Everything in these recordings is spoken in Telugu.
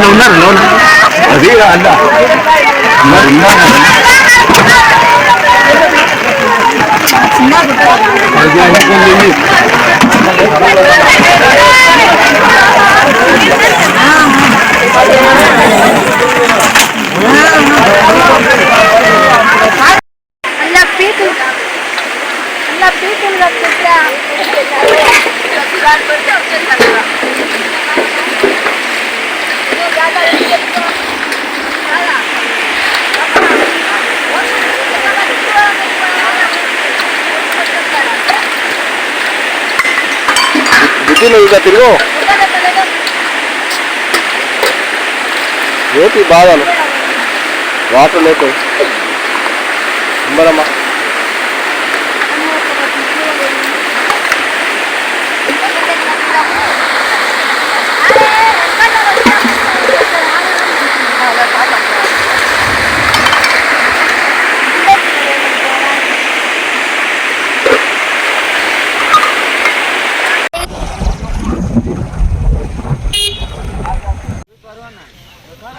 lona, una lona. Así, anda. బుద్ధిలో ఇక తిరుగు ఏపీ బాధలు వాటర్ లేకు అంబరమ్మా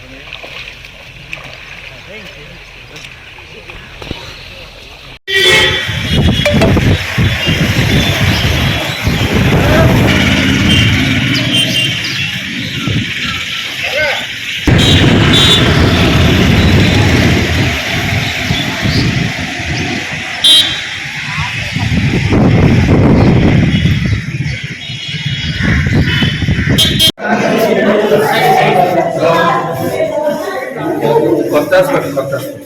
Né? Tá bem? করতে আসবে করতে আসবে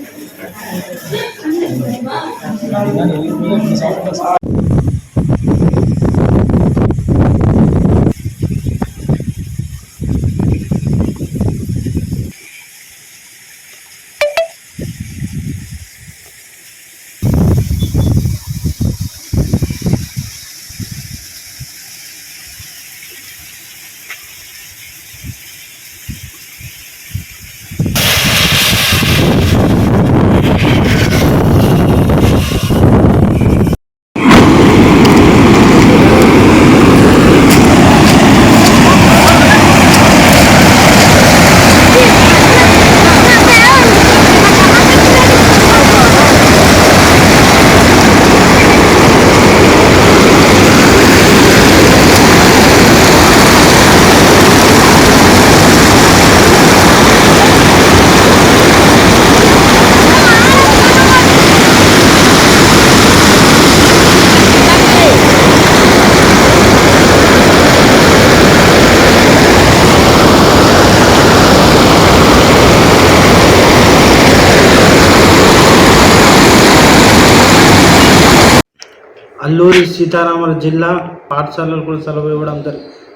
అల్లూరి సీతారామరాజు జిల్లా పాఠశాలలు కూడా సెలవు ఇవ్వడం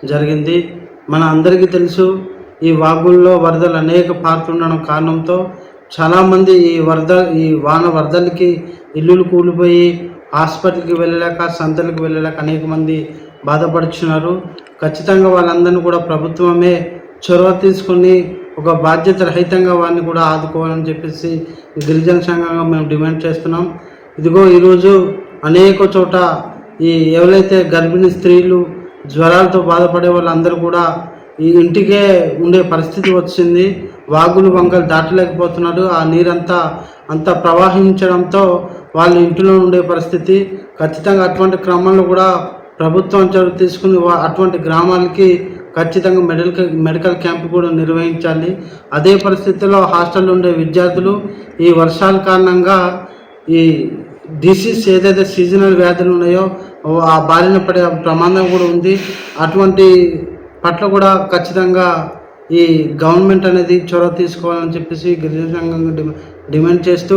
జరిగింది. మన అందరికీ తెలుసు ఈ వాగుల్లో వరదలు అనేక పారుతుండడం కారణంతో చాలామంది ఈ వరద ఈ వాన వరదలకి ఇల్లులు కూలిపోయి హాస్పిటల్కి వెళ్ళలేక సంతలకు వెళ్ళలేక అనేక మంది బాధపడుచున్నారు. ఖచ్చితంగా వాళ్ళందరినీ కూడా ప్రభుత్వమే చొరవ తీసుకొని ఒక బాధ్యత రహితంగా వారిని కూడా ఆదుకోవాలని చెప్పేసి గిరిజన సంఘంగా మేము డిమాండ్ చేస్తున్నాం. ఇదిగో ఈరోజు అనేక చోట ఈ ఎవరైతే గర్భిణీ స్త్రీలు జ్వరాలతో బాధపడే వాళ్ళందరూ కూడా ఈ ఇంటికే ఉండే పరిస్థితి వచ్చింది. వాగులు వంకలు దాటలేకపోతున్నారు. ఆ నీరంతా అంత ప్రవహించడంతో వాళ్ళు ఇంటిలో ఉండే పరిస్థితి. ఖచ్చితంగా అటువంటి క్రమంలో కూడా ప్రభుత్వం చొరవ తీసుకుని అటువంటి గ్రామాలకి ఖచ్చితంగా మెడికల్ మెడికల్ క్యాంపు కూడా నిర్వహించాలి. అదే పరిస్థితిలో హాస్టల్లో ఉండే విద్యార్థులు ఈ వర్షాల కారణంగా ఈ డిసీజ్ ఏదైతే సీజనల్ వ్యాధులు ఉన్నాయో ఆ బారిన పడే ప్రమాదం కూడా ఉంది. అటువంటి పట్ల కూడా ఖచ్చితంగా ఈ గవర్నమెంట్ అనేది చొరవ తీసుకోవాలని చెప్పేసి గిరిజన సంఘంగా డిమాండ్ చేస్తూ